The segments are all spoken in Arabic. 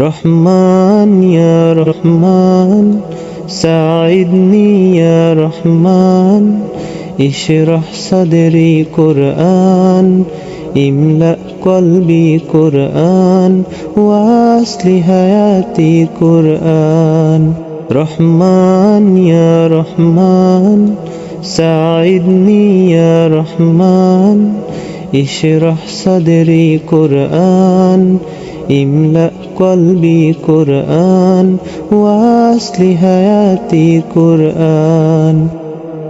رحمن يا رحمن ساعدني يا رحمن اشرح صدري قرآن املأ قلبي قرآن واصل حياتي قرآن. رحمن يا رحمن ساعدني يا رحمن اشرح صدري قرآن إملأ قلبي قرآن وأصل حياتي قرآن.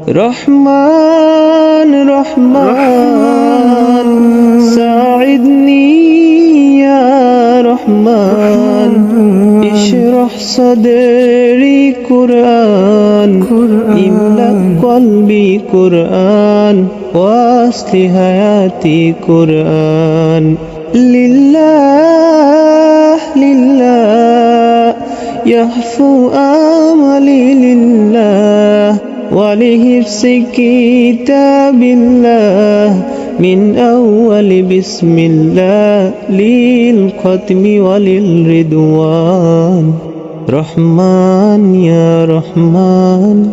رحمن رحمن ساعدني يا رحمن. اشرح صدري قرآن إملأ قلبي قرآن وأصل حياتي قرآن. لله لله يهفو آملي لله ولحفظ كتاب الله من أول بسم الله للختم وللرضوان رحمن يا رحمن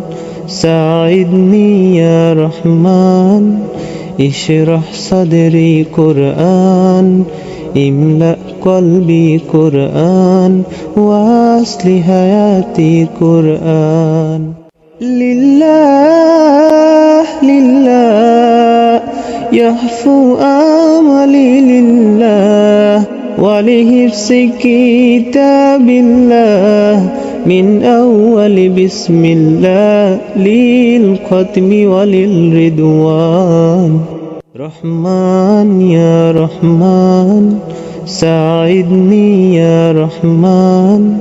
ساعدني يا رحمن اشرح صدري قرآن املأ قلبي قرآن واصل حياتي قرآن. لله لله يهفو آملي لله ولحفظ كتاب الله من أول بسم الله للختم وللرضوان رحمن يا رحمن ساعدني يا رحمن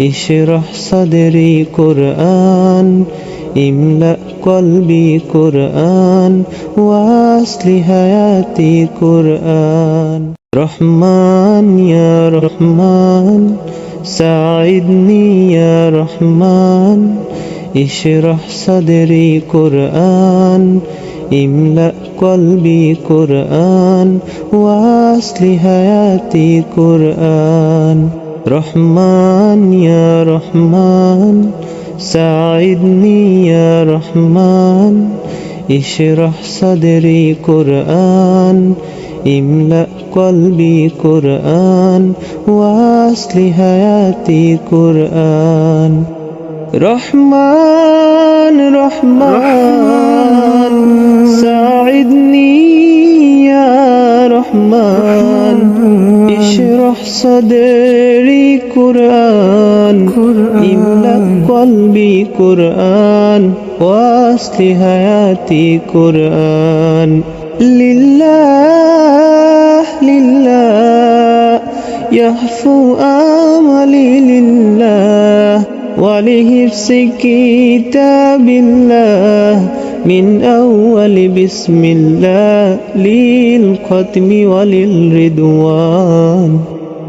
اشرح صدري قرآن املأ قلبي قرآن واصل حياتي قرآن. رحمن يا رحمن ساعدني يا رحمن اشرح صدري قرآن املأ قلبي قرآن واصل حياتي قرآن. رحمن يا رحمن ساعدني يا رحمن اشرح صدري قرآن املأ قلبي قرآن واصل حياتي قرآن. رحمن رحمن صدري قرآن إملأ قلبي قرآن واصل حياتي قرآن. لله لله يهفو آملي لله ولحفظ كتاب الله من أول بسم الله للختم وللرضوان.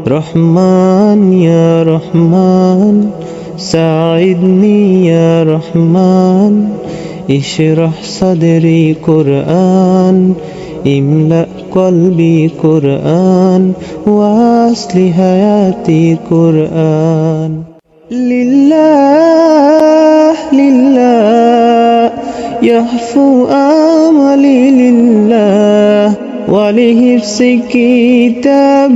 رحمن يا رحمن. ساعدني يا رحمن. اشرح صدري قرآن. املأ قلبي قرآن. واصل حياتي قرآن. لله لله. يهفو آملي لله. ولحفظ كتاب